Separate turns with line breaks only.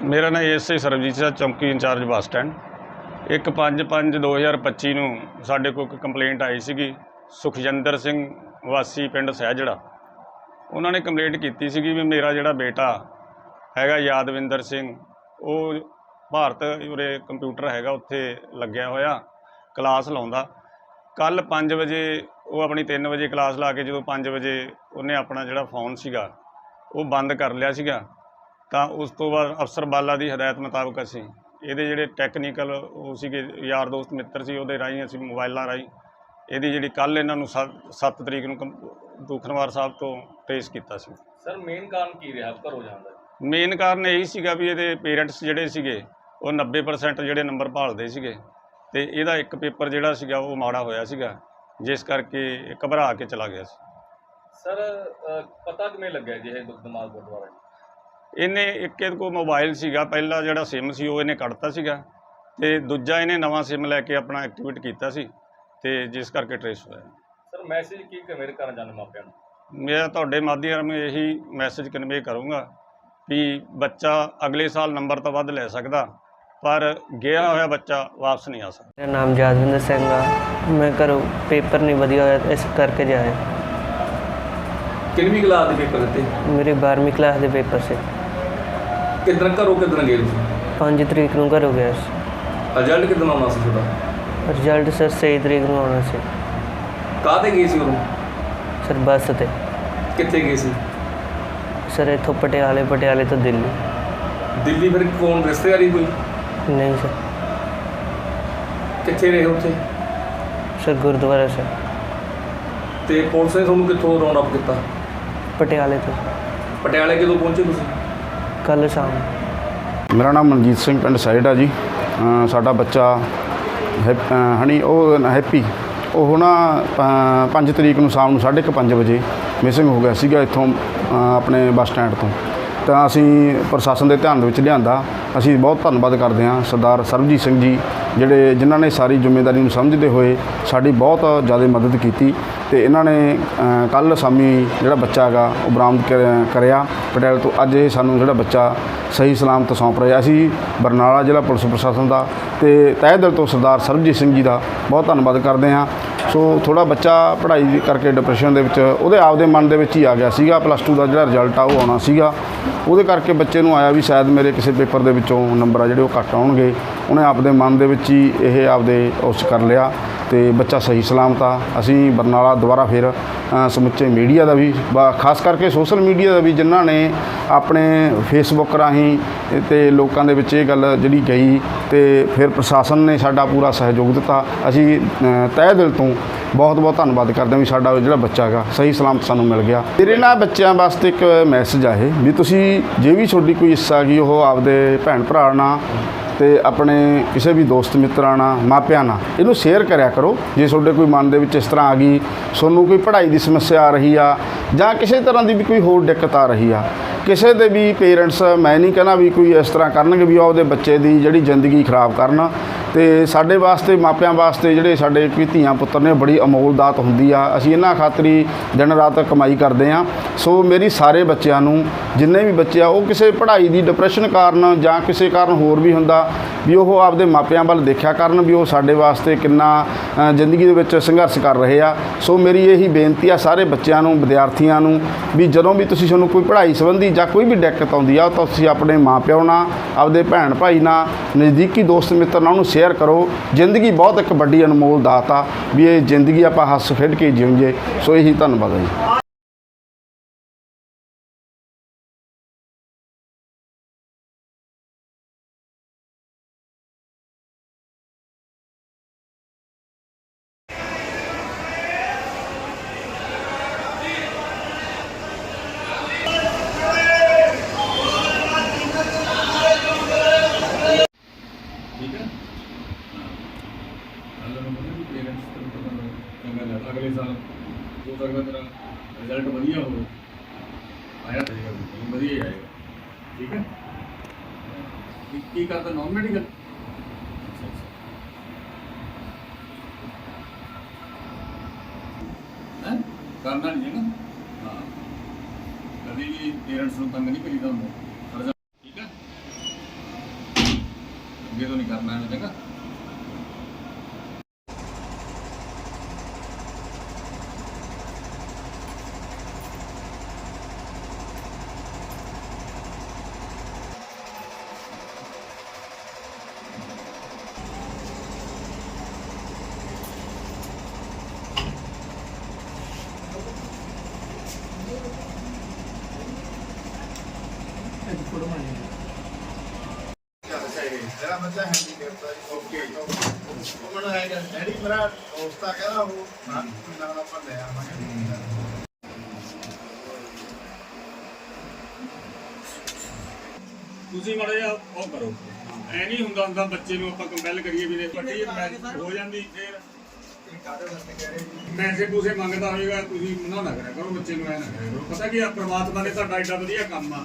ਮੇਰਾ ਨਾਮ ਐਸਆਈ ਸਰਬਜੀਤ ਸਿੰਘ, ਚੌਂਕੀ ਇੰਚਾਰਜ ਬੱਸ ਸਟੈਂਡ। ਇੱਕ 5/5/2025 ਨੂੰ ਸਾਡੇ ਕੋਲ ਇੱਕ ਕੰਪਲੇਂਟ ਆਈ ਸੀਗੀ, ਸੁਖਜਿੰਦਰ ਸਿੰਘ ਵਾਸੀ ਪਿੰਡ ਸਹਿਜੜਾ। ਉਹਨਾਂ ਨੇ ਕੰਪਲੇਂਟ ਕੀਤੀ ਸੀਗੀ ਵੀ ਮੇਰਾ ਜਿਹੜਾ ਬੇਟਾ ਹੈਗਾ ਯਾਦਵਿੰਦਰ ਸਿੰਘ, ਉਹ ਭਾਰਤ ਉਰੇ ਕੰਪਿਊਟਰ ਹੈਗਾ, ਉੱਥੇ ਲੱਗਿਆ ਹੋਇਆ ਕਲਾਸ ਲਾਉਂਦਾ। ਕੱਲ 5 ਵਜੇ ਉਹ ਆਪਣੀ 3 ਵਜੇ ਕਲਾਸ ਲਾ ਕੇ ਜਦੋਂ 5 ਵਜੇ ਉਹਨੇ ਆਪਣਾ ਜਿਹੜਾ ਫੋਨ ਸੀਗਾ, ਉਹ ਬੰਦ ਕਰ ਲਿਆ ਸੀਗਾ। ਤਾਂ ਉਸ ਤੋਂ ਬਾਅਦ ਅਫਸਰ ਬਾਲਾ ਦੀ ਹਦਾਇਤ ਮੁਤਾਬਕ ਅਸੀਂ ਇਹਦੇ ਜਿਹੜੇ ਟੈਕਨੀਕਲ ਉਹ ਸੀਗੇ ਯਾਰ ਦੋਸਤ ਮਿੱਤਰ ਸੀ ਉਹਦੇ ਰਾਹੀਂ ਅਸੀਂ ਮੋਬਾਈਲਾਂ ਰਾਹੀਂ ਇਹਦੀ ਜਿਹੜੀ ਕੱਲ ਇਹਨਾਂ ਨੂੰ 7 ਤਰੀਕ ਨੂੰ ਦੂਖਨਵਾਰ ਸਾਹਿਬ ਤੋਂ ਟ੍ਰੇਸ ਕੀਤਾ ਸੀ।
ਸਰ ਮੇਨ ਕਾਰਨ ਕੀ ਰਿਹਾ? ਘਰੋਂ ਜਾਣ ਦਾ?
ਮੇਨ ਕਾਰਨ ਇਹੀ ਸੀਗਾ ਵੀ ਇਹਦੇ ਪੇਰੈਂਟਸ ਜਿਹੜੇ ਸੀਗੇ ਉਹ 90% ਜਿਹੜੇ ਨੰਬਰ ਭਾਲਦੇ ਸੀਗੇ ਤੇ ਇਹਦਾ ਇੱਕ ਪੇਪਰ ਜਿਹੜਾ ਸੀਗਾ ਉਹ ਮਾੜਾ ਹੋਇਆ ਸੀਗਾ ਜਿਸ ਕਰਕੇ ਇਹ ਘਬਰਾ ਕੇ ਚਲਾ ਗਿਆ ਸੀ।
ਸਰ ਪਤਾ ਕਿਵੇਂ ਲੱਗਿਆ ਜਿਹੇ ਦਿਮਾਗ ਗੁਰਦੁਆਰਾ
ਇਹਨੇ ਇੱਕ ਇਹਦੇ ਕੋਲ ਮੋਬਾਈਲ ਸੀਗਾ ਪਹਿਲਾ ਜਿਹੜਾ ਸਿਮ ਸੀ ਉਹ ਇਹਨੇ ਕੱਢਤਾ ਸੀਗਾ ਤੇ ਦੂਜਾ ਇਹਨੇ ਨਵਾਂ ਸਿਮ ਲੈ ਕੇ ਆਪਣਾ ਐਕਟੀਵੇਟ ਕੀਤਾ ਸੀ ਤੇ ਜਿਸ ਕਰਕੇ ਟ੍ਰੇਸ ਹੋਇਆ।
ਸਰ ਮੈਸੇਜ ਕੀ ਕਨਵੇ ਕਰਨ ਜਾਂਦੇ ਮਾਪਿਆਂ ਨੂੰ?
ਮੈਂ ਤੁਹਾਡੇ ਮਾਧਿਅਮ ਇਹੀ ਮੈਸੇਜ ਕਨਵੇ ਕਰੂੰਗਾ ਵੀ ਬੱਚਾ ਅਗਲੇ ਸਾਲ ਨੰਬਰ ਤੋਂ ਵੱਧ ਲੈ ਸਕਦਾ ਪਰ ਗਿਆ ਹੋਇਆ ਬੱਚਾ ਵਾਪਸ ਨਹੀਂ ਆ ਸਕਦਾ।
ਮੇਰਾ ਨਾਮ ਜਾਦਵਿੰਦਰ ਸਿੰਘ ਆ। ਮੈਂ ਘਰੋਂ ਪੇਪਰ ਨਹੀਂ ਵਧੀਆ ਹੋਇਆ ਇਸ ਕਰਕੇ ਜਾਇਆ।
ਕਿੰਨਵੀਂ ਕਲਾਸ ਦੇ ਪੇਪਰ ਦਿੱਤੇ?
ਮੇਰੇ 12ਵੀਂ ਕਲਾਸ ਦੇ ਪੇਪਰ ਸੀ।
ਕਿਦਾਂ ਘਰੋਂ ਕਿਦਾਂ ਗਏ ਤੁਸੀਂ?
5 ਤਰੀਕ ਨੂੰ ਘਰੋਂ ਗਿਆ ਸੀ।
ਰਿਜ਼ਲਟ ਕਿਦਾਂ ਆਉਣਾ ਸੀ ਤੁਹਾਡਾ?
ਰਿਜ਼ਲਟ ਸਰ 6 ਤਰੀਕ ਨੂੰ ਆਉਣਾ ਸੀ।
ਕਾਹਤੇ ਗਏ ਸੀ ਉਦੋਂ?
ਸਰ ਬੱਸ ਤੇ।
ਕਿੱਥੇ ਗਏ ਸੀ?
ਸਰ ਇੱਥੋਂ ਪਟਿਆਲੇ ਪਟਿਆਲੇ ਤੋਂ ਦਿੱਲੀ।
ਦਿੱਲੀ ਫਿਰ ਕੌਣ? ਰਿਸ਼ਤੇਦਾਰੀ ਕੋਈ?
ਨਹੀਂ ਸਰ।
ਕਿੱਥੇ ਰਹੇ ਉੱਥੇ?
Sir gurdwara sir.
ਤੇ ਪੁਲਿਸ ਨੇ ਤੁਹਾਨੂੰ ਕਿੱਥੋਂ ਰਾਉਂਡ ਅਪ ਕੀਤਾ?
ਪਟਿਆਲੇ ਤੋਂ।
ਪਟਿਆਲੇ ਕਿਦੋਂ ਪਹੁੰਚੇ ਤੁਸੀਂ?
ਕੱਲ ਸ਼ਾਮ।
ਮੇਰਾ ਨਾਮ ਮਨਜੀਤ ਸਿੰਘ ਪਿੰਡ ਸਾਈਡ ਆ ਜੀ। ਅ, ਸਾਡਾ ਬੱਚਾ ਹੈਪ- ਅ, ਹਣੀ ਉਹ ਨਾ ਹੈਪੀ। ਉਹ ਨਾ 5 ਤਰੀਕ ਨੂੰ ਸ਼ਾਮ ਨੂੰ 5:30 ਵਜੇ ਮਿਸਿੰਗ ਹੋ ਗਿਆ ਸੀਗਾ ਇੱਥੋਂ ਅ, ਆਪਣੇ ਬੱਸ ਸਟੈਂਡ ਤੋਂ। ਤਾਂ ਅਸੀਂ ਪ੍ਰਸ਼ਾਸਨ ਦੇ ਧਿਆਨ ਦੇ ਵਿੱਚ ਲਿਆਂਦਾ। ਅਸੀਂ ਬਹੁਤ ਧੰਨਵਾਦ ਕਰਦੇ ਹਾਂ ਸਰਦਾਰ ਸਰਬਜੀਤ ਸਿੰਘ ਜੀ, ਜਿਹੜੇ ਜਿਨ੍ਹਾਂ ਨੇ ਸਾਰੀ ਜ਼ਿੰਮੇਵਾਰੀ ਨੂੰ ਸਮਝਦੇ ਹੋਏ ਸਾਡੀ ਬਹੁਤ ਜ਼ਿਆਦਾ ਮਦਦ ਕੀਤੀ ਤੇ ਇਹਨਾਂ ਨੇ ਕੱਲ ਸ਼ਾਮੀ ਜਿਹੜਾ ਬੱਚਾ ਹੈਗਾ, ਉਹ ਬਰਾਮਦ ਕਰ- ਕਰਿਆ। ਪਟਿਆਲੇ ਤੋਂ ਅੱਜ ਇਹ ਸਾਨੂੰ ਜਿਹੜਾ ਬੱਚਾ ਸਹੀ ਸਲਾਮਤ ਸੌਂਪ ਰਿਹਾ। ਅਸੀਂ ਬਰਨਾਲਾ ਜ਼ਿਲ੍ਹਾ ਪੁਲਿਸ ਪ੍ਰਸ਼ਾਸਨ ਦਾ ਤੇ ਤਹਿ ਦਿਲ ਤੋਂ ਸਰਦਾਰ ਸਰਬਜੀਤ ਸਿੰਘ ਜੀ ਦਾ ਬਹੁਤ ਧੰਨਵਾਦ ਕਰਦੇ ਹਾਂ। ਸੋ ਥੋੜਾ ਬੱਚਾ ਪੜ੍ਹਾਈ ਕਰਕੇ ਡਿਪਰੈਸ਼ਨ ਦੇ ਵਿੱਚ ਉਹਦੇ ਆਪਦੇ ਮਨ ਦੇ ਵਿੱਚ ਹੀ ਆ ਗਿਆ ਸੀਗਾ ਪਲੱਸ 2 ਦਾ ਜਿਹੜਾ ਰਿਜ਼ਲਟ ਆ ਉਹ ਆਉਣਾ ਸੀਗਾ। ਉਹਦੇ ਕਰਕੇ ਬੱਚੇ ਨੂੰ ਆਇਆ ਵੀ ਸ਼ਾਇਦ ਮੇਰੇ ਕਿਸੇ ਪੇਪਰ ਦੇ ਵਿੱਚੋਂ ਨੰਬਰ ਆ ਜਿਹੜੇ ਉਹ ਘੱਟ ਆਉਣਗੇ। ਉਹਨੇ ਆਪਦੇ ਮਨ ਦੇ ਵਿੱਚ ਹੀ ਇਹ ਆਪਦੇ ਉਸ ਕਰ ਲਿਆ ਤੇ ਬੱਚਾ ਸਹੀ ਸਲਾਮਤ ਆ। ਅਸੀਂ ਬਰਨਾਲਾ ਦੁਬਾਰਾ ਫਿਰ ਸਮੁੱਚੇ ਮੀਡੀਆ ਦਾ ਵੀ, ਬਾ- ਖਾਸ ਕਰਕੇ ਸੋਸ਼ਲ ਮੀਡੀਆ ਦਾ ਵੀ ਜਿਨ੍ਹਾਂ ਨੇ ਆਪਣੇ ਫੇਸਬੁੱਕ ਰਾਹੀਂ ਤੇ ਲੋਕਾਂ ਦੇ ਵਿੱਚ ਇਹ ਗੱਲ ਜਿਹੜੀ ਗਈ ਤੇ ਫਿਰ ਪ੍ਰਸ਼ਾਸਨ ਨੇ ਸਾਡਾ ਪੂਰਾ ਸਹਿਯੋਗ ਦਿੱਤਾ। ਅਸੀਂ ਤਹਿ ਦਿਲ ਤੋਂ ਬਹੁਤ ਬਹੁਤ ਧੰਨਵਾਦ ਕਰਦੇ ਹਾਂ ਵੀ ਸਾਡਾ ਜਿਹੜਾ ਬੱਚਾ ਹੈਗਾ, ਸਹੀ ਸਲਾਮਤ ਸਾਨੂੰ ਮਿਲ ਗਿਆ। ਮੇਰੇ ਨਾਲ ਬੱਚਿਆਂ ਵਾਸਤੇ ਇੱਕ ਮੈਸੇਜ ਆ ਇਹ ਵੀ ਤੁਸੀਂ ਜੇ ਵੀ ਤੁਹਾਡੀ ਕੋਈ ਹਿੱਸਾ ਗਈ ਉਹ ਆਪਦੇ ਭੈਣ ਭਰਾ ਨਾਲ ਤੇ ਆਪਣੇ ਕਿਸੇ ਵੀ ਦੋਸਤ ਮਿੱਤਰਾਂ ਨਾਲ, ਮਾਪਿਆਂ ਨਾਲ, ਇਹਨੂੰ ਸ਼ੇਅਰ ਕਰਿਆ ਕਰੋ। ਜੇ ਤੁਹਾਡੇ ਕੋਈ ਮਨ ਦੇ ਵਿੱਚ ਇਸ ਤਰ੍ਹਾਂ ਆ ਗਈ, ਤੁਹਾਨੂੰ ਕੋਈ ਪੜ੍ਹਾਈ ਦੀ ਸਮੱਸਿਆ ਆ ਰਹੀ ਆ ਜਾਂ ਕਿਸੇ ਤਰ੍ਹਾਂ ਦੀ ਵੀ ਕੋਈ ਹੋਰ ਦਿੱਕਤ ਆ ਰਹੀ ਆ ਕਿਸੇ ਦੇ ਵੀ ਪੇਰੈਂਟਸ, ਮੈਂ ਨਹੀਂ ਕਹਿੰਦਾ ਵੀ ਕੋਈ ਇਸ ਤਰ੍ਹਾਂ ਕਰਨਗੇ ਵੀ ਉਹ ਆਪਦੇ ਬੱਚੇ ਦੀ ਜਿਹੜੀ ਜ਼ਿੰਦਗੀ ਖਰਾਬ ਕਰਨ ਤੇ ਸਾਡੇ ਵਾਸਤੇ, ਮਾਪਿਆਂ ਵਾਸਤੇ ਜਿਹੜੇ ਸਾਡੇ ਵੀ ਧੀਆਂ ਪੁੱਤਰ ਨੇ, ਬੜੀ ਅਮੋਲ ਦਾਤ ਹੁੰਦੀ ਆ। ਅਸੀਂ ਇਹਨਾਂ ਖਾਤਰੀ ਦਿਨ ਰਾਤ ਕਮਾਈ ਕਰਦੇ ਆ। ਸੋ ਮੇਰੀ ਸਾਰੇ ਬੱਚਿਆਂ ਨੂੰ, ਜਿੰਨੇ ਵੀ ਬੱਚੇ ਆ, ਉਹ ਕਿਸੇ ਪੜ੍ਹਾਈ ਦੀ ਡਿਪਰੈਸ਼ਨ ਕਾਰਨ ਜਾਂ ਕਿਸੇ ਕਾਰਨ ਹੋਰ ਵੀ ਹੁੰਦਾ, ਵੀ ਉਹ ਆਪਦੇ ਮਾਪਿਆਂ ਵੱਲ ਦੇਖਿਆ ਕਰਨ ਵੀ ਉਹ ਸਾਡੇ ਵਾਸਤੇ ਕਿੰਨਾ ਜ਼ਿੰਦਗੀ ਦੇ ਵਿੱਚ ਸੰਘਰਸ਼ ਕਰ ਰਹੇ ਆ। ਸੋ ਮੇਰੀ ਇਹੀ ਬੇਨਤੀ ਆ ਸਾਰੇ ਬੱਚਿਆਂ ਨੂੰ, ਵਿਦਿਆਰਥੀਆਂ ਨੂੰ, ਵੀ ਜਦੋਂ ਵੀ ਤੁਸੀਂ ਤੁਹਾਨੂੰ ਕੋਈ ਪੜ੍ਹਾਈ ਸੰਬੰਧੀ ਜਾਂ ਕੋਈ ਵੀ ਦਿੱਕਤ ਆਉਂਦੀ ਆ, ਤਾਂ ਤੁਸੀਂ ਆਪਣੇ ਮਾਪਿਆਂ ਨਾਲ, ਆਪਦੇ ਭੈਣ ਭਾਈ ਨਾਲ, ਨਜ਼ਦੀਕੀ ਦੋਸਤ ਮਿੱਤਰ ਨਾਲ ਉਹਨੂੰ ਸ਼ੇਅਰ ਕਰੋ। ਜ਼ਿੰਦਗੀ ਬਹੁਤ ਇੱਕ ਵੱਡੀ ਅਨਮੋਲ ਦਾਤ ਆ ਵੀ ਇਹ ਜ਼ਿੰਦਗੀ ਆਪਾਂ ਹੱਸ ਖੇਡ ਕੇ ਜਿਉਂਗੇ ਸੋ ਇਹੀ ਧੰਨਵਾਦ ਹੈ ਜੀ
ਠੀਕ ਹੈ ਅਗਲੇ ਨੂੰ ਬੋਲੇ ਪੇਰੈਂਟਸ ਤੋਂ ਪਤਾ ਚੰਗਾ ਲੱਗਦਾ ਅਗਲੇ ਸਾਲ ਹੋ ਸਕਦਾ ਤੇਰਾ ਰਿਜ਼ਲਟ ਵਧੀਆ ਹੋਵੇ ਆਇਆ ਤੇਰਾ ਵੀ ਵਧੀਆ ਆਏਗਾ। ਠੀਕ ਹੈ? ਕੀ ਕੀ ਕਰਦਾ ਨਾਨ ਮੈਡੀਕਲ ਹੈ ਕਰਨਾ ਨਹੀਂ ਹੈ ਨਾ ਹਾਂ। ਕਦੀ ਵੀ ਪੇਰੈਂਟਸ ਨੂੰ ਤੰਗ ਨਹੀਂ ਕਰੀਦਾ ਹੁੰਦਾ। ਥੋੜ੍ਹਾ ਜਿਹਾ- ਠੀਕ ਹੈ? ਅੱਗੇ ਤੋਂ ਨਹੀਂ ਕਰਨਾ ਐਵੇਂ ਚੰਗਾ
ਮੇਰਾ ਬੱਚਾ ਹੈਂਡੀਕੈਪ ਦਾ ਜੀ ਓਕੇ ਉਹ ਮੈਨੂੰ ਹੈਗਾ ਡੈਡੀ ਮੇਰਾ ਦੋਸਤ ਆ ਕਹਿੰਦਾ ਉਹ ਨਾਲ ਆਪਾਂ ਲੈ ਆਵਾਂਗੇ
ਤੁਸੀਂ ਮਾੜਾ ਜਿਹਾ ਉਹ ਕਰੋ। ਐ ਨਹੀਂ ਹੁੰਦਾ ਹੁੰਦਾ ਬੱਚੇ ਨੂੰ ਆਪਾਂ ਕੰਪੈਲ ਕਰੀਏ ਵੀ ਦੇ ਪੱਟੀ ਹੋ ਜਾਂਦੀ, ਫੇਰ ਪੈਸੇ ਪੂਸੇ ਮੰਗਦਾ ਹੋਵੇਗਾ ਤੁਸੀਂ ਮਨਾ ਨਾ ਕਰਿਆ ਕਰੋ, ਬੱਚੇ ਨੂੰ ਐ ਨਾ ਕਰਿਆ ਕਰੋ। ਪਤਾ ਕੀ ਆ, ਪ੍ਰਮਾਤਮਾ ਨੇ ਤੁਹਾਡਾ ਐਡਾ ਵਧੀਆ ਕੰਮ ਆ।